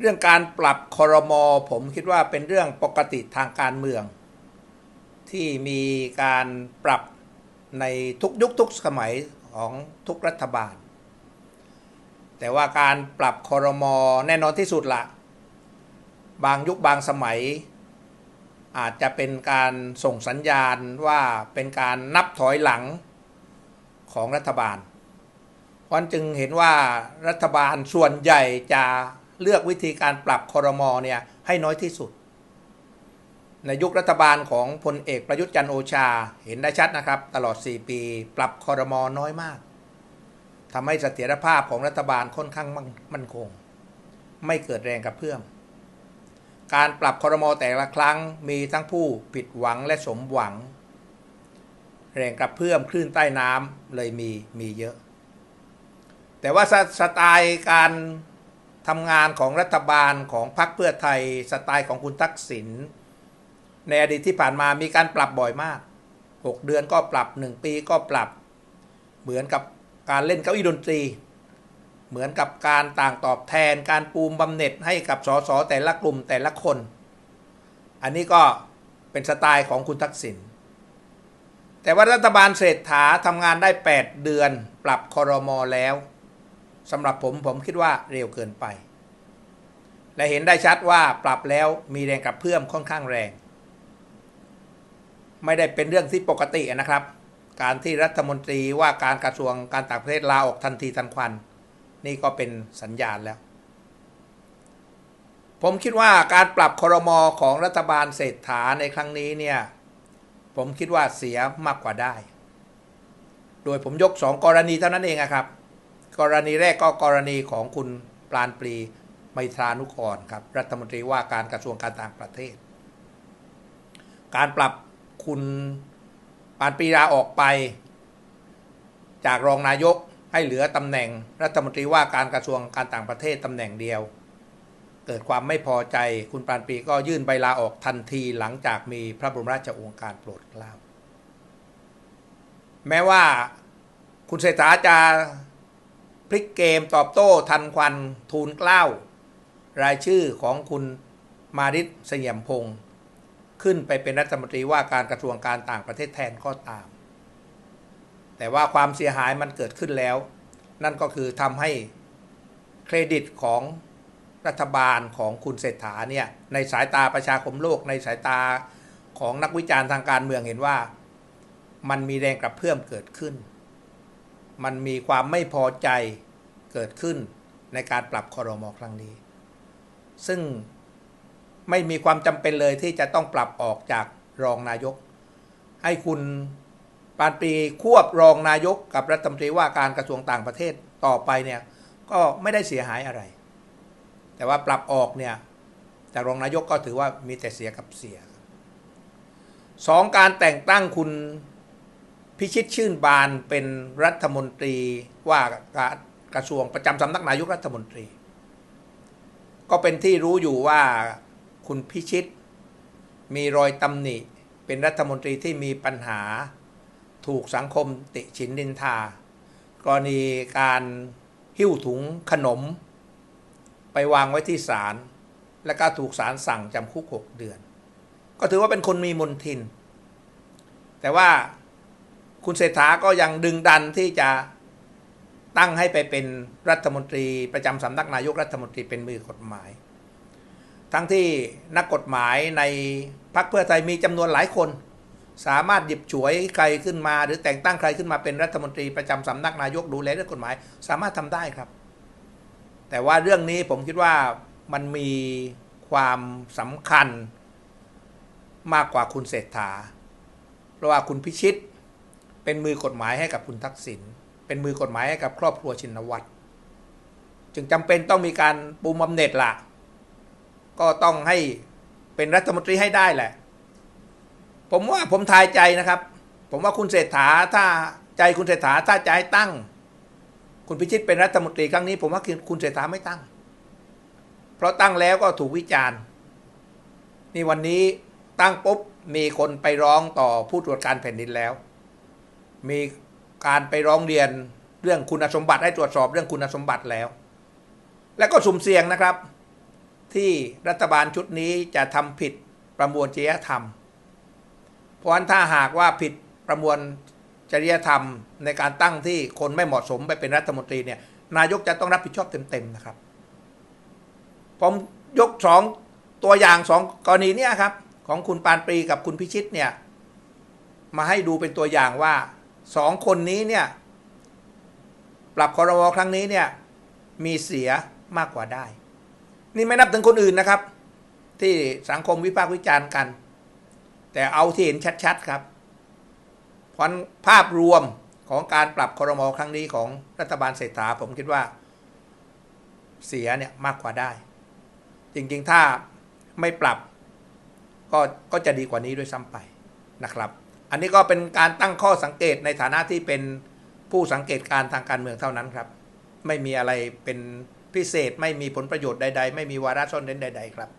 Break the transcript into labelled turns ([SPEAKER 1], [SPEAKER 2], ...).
[SPEAKER 1] เรื่องการปรับคอรมอผมคิดว่าเป็นเรื่องปกติทางการเมือง ที่มีการปรับในทุกยุคทุกสมัยของทุกรัฐบาล แต่ว่าการปรับคอรมอแน่นอนที่สุดละบางยุคบางสมัย อาจจะเป็นการส่งสัญญาณว่าเป็นการนับถอยหลังของรัฐบาลเพราะฉะนั้นจึงเห็นว่ารัฐบาลส่วนใหญ่จะ เลือกวิธีการปรับคอรมอเนี่ยให้น้อยที่สุด ในยุครัฐบาลของพลเอกประยุทธ์จันโอชาเห็นได้ชัดนะครับ ตลอด 4 ปี ปรับคอรมอน้อยมากทำให้เสถียรภาพของรัฐบาลค่อนข้างมั่นมั่นคง ไม่เกิดแรงกระเพื่อม การปรับคอรมอแต่ละครั้งมีทั้งผู้ผิดหวังและสมหวัง แรงกระเพื่อมคลื่นใต้น้ำเลยมีมีเยอะ แต่ว่าสสไตล์การ ทำงานของรัฐบาลของพรรคเพื่อไทยสไตล์ของคุณทักษิณในอดีตที่ผ่านมามีการปรับบ่อยมาก 6 เดือนก็ปรับ 1 ปีก็ปรับ เหมือนกับการเล่นเก้าอี้ดนตรี เหมือนกับการต่างตอบแทนการปูมบำเหน็จให้กับสสแต่ละกลุ่มแต่ละคน อันนี้ก็เป็นสไตล์ของคุณทักษิณแต่ว่ารัฐบาลเศรษฐาทำงานได้ 8 เดือน ปรับคอรมอแล้ว สำหรับผมผมคิดว่าเร็วเกินไป และเห็นได้ชัดว่าปรับแล้วมีแรงกระเพื่อมค่อนข้างแรง ไม่ได้เป็นเรื่องที่ปกตินะครับ การที่รัฐมนตรีว่าการกระทรวงการต่างประเทศลาออกทันทีทันควัน นี่ก็เป็นสัญญาณแล้ว ผมคิดว่าการปรับคอรมอของรัฐบาลเศรษฐาในครั้งนี้เนี่ยผมคิดว่าเสียมากกว่าได้ โดยผมยกสองกรณีเท่านั้นเองครับ กรณีแรกก็กรณีของคุณปราณปรีไมตรานุกรครับ รัฐมนตรีว่าการกระทรวงการต่างประเทศ การปรับคุณปานปรีลาออกไป จากรองนายกให้เหลือตำแหน่งรัฐมนตรีว่าการกระทรวงการต่างประเทศตำแหน่งเดียว เกิดความไม่พอใจคุณปานปรีก็ยื่นใบลาออกทันทีหลังจากมีพระบรมราชโองการโปรดเกล้าแม้ว่าคุณเศรษฐาจะ พลิกเกมตอบโต้ทันควันทูลเกล้า รายชื่อของคุณมาริศเสงี่ยมพงศ์ขึ้นไปเป็นรัฐมนตรีว่าการกระทรวงการต่างประเทศแทนก็ตาม แต่ว่าความเสียหายมันเกิดขึ้นแล้ว นั่นก็คือทำให้เครดิตของรัฐบาลของคุณเศรษฐาเนี่ยในสายตาประชาคมโลกในสายตาของนักวิจารณ์ทางการเมืองเห็นว่า มันมีแรงกระเพื่อมเกิดขึ้น มันมีความไม่พอใจเกิดขึ้นในการปรับคอรมอครั้งนี้ ซึ่งไม่มีความจำเป็นเลยที่จะต้องปรับออกจากรองนายก ให้คุณปานปีควบรองนายกกับรัฐมนตรีว่าการกระทรวงต่างประเทศต่อไปเนี่ยก็ไม่ได้เสียหายอะไร แต่ว่าปรับออกเนี่ยจากรองนายกก็ถือว่ามีแต่เสียกับเสียสองการแต่งตั้งคุณ พิชิตชื่นบานเป็นรัฐมนตรีว่าการกระทรวงประจำสำนักนายกรัฐมนตรี ก็เป็นที่รู้อยู่ว่าคุณพิชิต มีรอยตำหนิ เป็นรัฐมนตรีที่มีปัญหา ถูกสังคมติฉินนินทา กรณีการหิ้วถุงขนม ไปวางไว้ที่ศาลและก็ถูกศาลสั่งจำคุกหกเดือน ก็ถือว่าเป็นคนมีมนทิน แต่ว่า คุณเศรษฐาก็ยังดึงดันที่จะตั้งให้ไปเป็นรัฐมนตรีประจำสำนักนายกรัฐมนตรีเป็นมือกฎหมาย ทั้งที่นักกฎหมายในพรรคเพื่อไทยมีจำนวนหลายคน สามารถหยิบฉวยใครขึ้นมา หรือแต่งตั้งใครขึ้นมาเป็นรัฐมนตรีประจำสำนักนายกดูแลเรื่องกฎหมาย สามารถทำได้ครับ แต่ว่าเรื่องนี้ผมคิดว่ามันมีความสำคัญมากกว่าคุณเศรษฐา เพราะว่าคุณพิชิต เป็นมือกฎหมายให้กับคุณทักษิณเป็นมือกฎหมายให้กับครอบครัวชินวัตรจึงจำเป็นต้องมีการปูมบำเหน็จละก็ต้องให้เป็นรัฐมนตรีให้ได้แหละ ผมว่าผมทายใจนะครับ ผมว่าคุณเศรษฐาถ้าใจคุณเศรษฐาถ้าจะให้ตั้ง คุณพิชิตเป็นรัฐมนตรีครั้งนี้ ผมว่าคุณเศรษฐาไม่ตั้ง เพราะตั้งแล้วก็ถูกวิจารณ์ นี่วันนี้ตั้งปุ๊บมีคนไปร้องต่อผู้ตรวจการแผ่นดินแล้ว มีการไปร้องเรียนเรื่องคุณสมบัติให้ตรวจสอบเรื่องคุณสมบัติแล้ว และก็สุ่มเสี่ยงนะครับ ที่รัฐบาลชุดนี้จะทำผิดประมวลจริยธรรม เพราะฉะนั้นถ้าหากว่าผิดประมวลจริยธรรมในการตั้งที่คนไม่เหมาะสมไปเป็นรัฐมนตรีเนี่ยนายกจะต้องรับผิดชอบเต็มๆนะครับ ผมยกสองตัวอย่างสองกรณีเนี่ยครับ ของคุณปานปรีกับคุณพิชิตเนี่ย มาให้ดูเป็นตัวอย่างว่า สองคนนี้เนี่ย ปรับคอรมอครั้งนี้เนี่ย มีเสียมากกว่าได้ นี่ไม่นับถึงคนอื่นนะครับ ที่สังคมวิพากษ์วิจารณ์กัน แต่เอาที่เห็นชัดๆครับเพราะภาพรวมของการปรับคอรมอครั้งนี้ของรัฐบาลเศรษฐาผมคิดว่า เสียเนี่ยมากกว่าได้ จริงๆถ้าไม่ปรับก็ก็จะดีกว่านี้ด้วยซ้ำไปนะครับ อันนี้ก็เป็นการตั้งข้อสังเกตในฐานะที่เป็นผู้สังเกตการทางการเมืองเท่านั้นครับ ไม่มีอะไรเป็นพิเศษไม่มีผลประโยชน์ใด ๆ ไม่มีวาระซ่อนเร้นใด ๆ ครับ